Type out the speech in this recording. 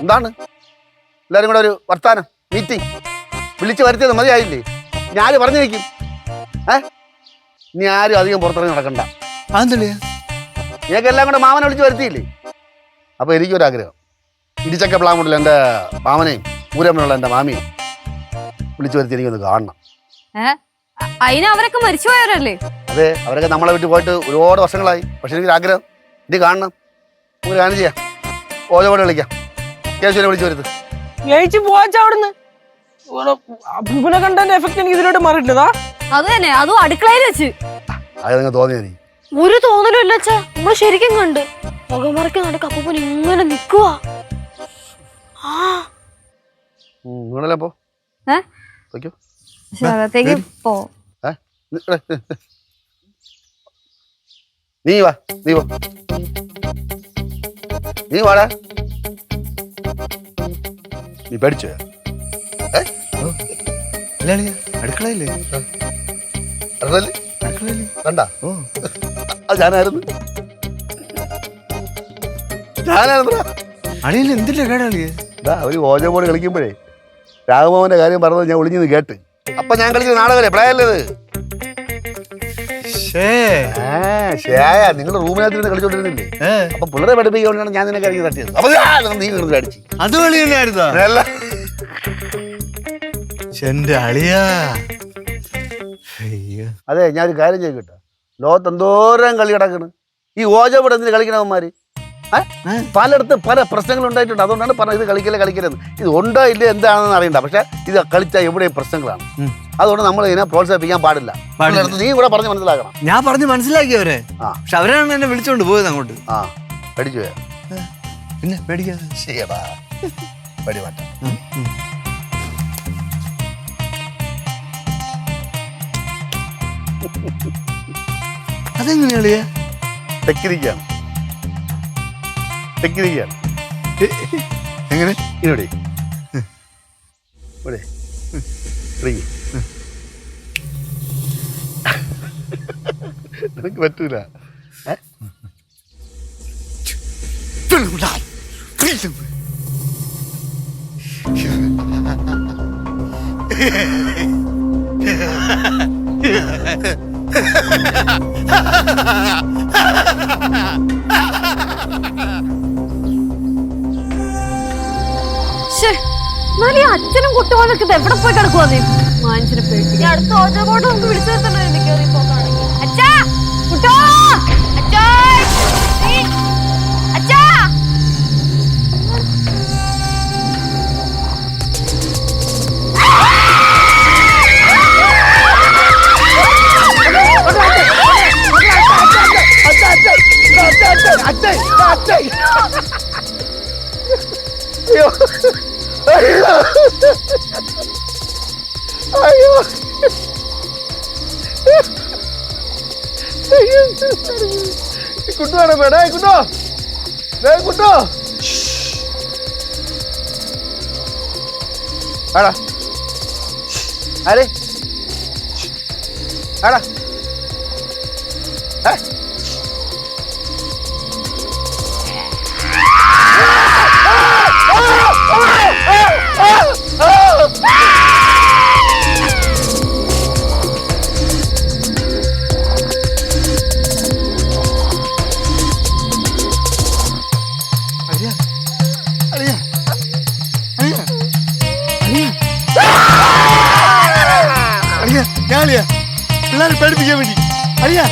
എന്താണ്? എല്ലാവരും കൂടെ ഒരു വർത്താനം മീറ്റിംഗ് വിളിച്ചു വരുത്തിയത് മതിയായില്ലേ? ഞാൻ പറഞ്ഞു വയ്ക്കും ഏ? ഇനി ആരും അധികം പുറത്തിറങ്ങി നടക്കണ്ട. അതെന്തല്ലേ? നിങ്ങൾക്ക് എല്ലാം കൂടെ മാമനെ വിളിച്ച് വരുത്തിയില്ലേ? അപ്പോൾ എനിക്കൊരാഗ്രഹം. ഇടിച്ചക്ക പ്ലാമുണ്ടിൽ എന്റെ മാമനെയും ഊരമ്മനുള്ള എന്റെ മാമിയും വിളിച്ചു വരുത്തി എനിക്കൊന്ന് കാണണം. അതിന് അവരൊക്കെ മരിച്ചു പോയവരല്ലേ? അതെ അവരൊക്കെ നമ്മളെ വിട്ട് പോയിട്ട് ഒരുപാട് വർഷങ്ങളായി. പക്ഷെ എനിക്കൊരു ആഗ്രഹം ഇത് കാണണം ഒരു കാര്യം ചെയ്യാം. ഓജോടെ വിളിക്കാം. കേശുവിനെ വിളിച്ചു വരുത്ത് ജയിച്ചു പോവാച്ച അവിടുന്ന്? അപ്പൂപ്പനെ കണ്ടതിന്റെ എഫക്ട് എനിക്ക് ഇതിലോട്ട് മാറിയിട്ടില്ലതാ അത് തന്നെ അതും അടുക്കളയിൽ വെച്ച്. അത് നിങ്ങൾ തോന്നിയത് നീ? ഒരു തോന്നലും ഇല്ല അച്ഛാ. നമ്മൾ ശരിക്കും കണ്ട്. മുഖമറയ്ക്ക് നടക്ക് അപ്പൂപ്പൻ ഇങ്ങനെ നിക്കുവാ. ആ. നിങ്ങളെല്ലാം പോ. ഏ? വയ്ക്കോ പക്ഷെ അകത്തേക്ക് പോ. ഏ? നി- ഇവിടെ, നി- നി. നീ വാ നീ വാ. നീ വാടാ. നീ പേടിച്ചോ? അല്ല അടുക്കളയില്ലേ? അടുക്കളയില്ലേ കണ്ടാ? അത് ഞാനായിരുന്നു. കേടാളിയെ ഒരു ഓജോ ബോർഡ് കളിക്കുമ്പോഴേ രാഘവന്റെ കാര്യം പറഞ്ഞത് ഞാൻ ഒളിഞ്ഞത് കേട്ട്. അപ്പൊ ഞാൻ കളിച്ച നാടകല്ലേ പ്ലേയല്ലത് ഷേ നിങ്ങളുടെ റൂമിനകത്ത് ഇരുന്ന് കളിച്ചോണ്ടിരുന്നില്ലേ അപ്പൊ പിള്ളേരെ പഠിപ്പിക്കൊണ്ടാണ് ഞാൻ നിന്നെ കളിക്ക് തട്ടിയത്. അപ്പൊ നീ കിടന്ന് അടിച്ചു. അത് കളി തന്നെയായിരുന്നു എന്റെ അളിയാ. അതെ ഞാൻ ഒരു കാര്യം ചെയ്യട്ടെ ലോകത്ത് എന്തോരം കളി കിടക്കണ്? ഈ ഓജപടത്തിൽ ബോർഡ് എന്തിന് കളിക്കണവന്മാര്? പലയിടത്ത് പല പ്രശ്നങ്ങൾ ഉണ്ടായിട്ടുണ്ട്. അതുകൊണ്ടാണ് പറഞ്ഞത് ഇത് കളിക്കല്ലേ കളിക്കരുത് ഇത് ഉണ്ടോ ഇല്ല എന്താണെന്ന് അറിയണ്ട. പക്ഷെ ഇത് കളിച്ചാൽ എവിടെയും പ്രശ്നങ്ങളാണ്. അതുകൊണ്ട് നമ്മൾ ഇതിനെ പ്രോത്സാഹിപ്പിക്കാൻ പാടില്ല. പാടില്ല. പിള്ളേരുടെ നീ ഇവിടെ പറഞ്ഞ് മനസ്സിലാക്കണം. ഞാൻ പറഞ്ഞ് മനസ്സിലാക്കിയവരെ ആ. പക്ഷെ അവരാണ് എന്നെ വിളിച്ചോണ്ട് പോയത് അങ്ങോട്ട്. ആ പഠിച്ചു പോയാ? പിന്നെ പേടിക്കാതെ. ശരിയടാ. പടി മാറ്റാം. ഉം, ഉം. അതെങ്ങനെയാ അളിയാ ടെക്നിക്കാണ് ടെക്നിക്കാണ് എങ്ങനെ? ഇവിടെ ഇവിടെ ഇറങ്ങി നിനക്ക് പറ്റൂല. ഏ? എന്നാലും ഈ അച്ഛനും കുട്ടുപോലൊക്കെ എവിടെ പോയി കിടക്കുവാ നീ? മാനസിനെ പേടിപ്പിക്കാൻ. അടുത്ത ഓജോ ബോർഡ് നമുക്ക് വിളിച്ചു അയ്യോ. കുട്ടുവാണ് മേടേ കുട്ടോ വേ കുട്ടോ ആടാ. ആരെ? ആടാ. ഏ? അളിയാ പിള്ളേരെ പേടിപ്പിക്കാൻ വേണ്ടി. അറിയാ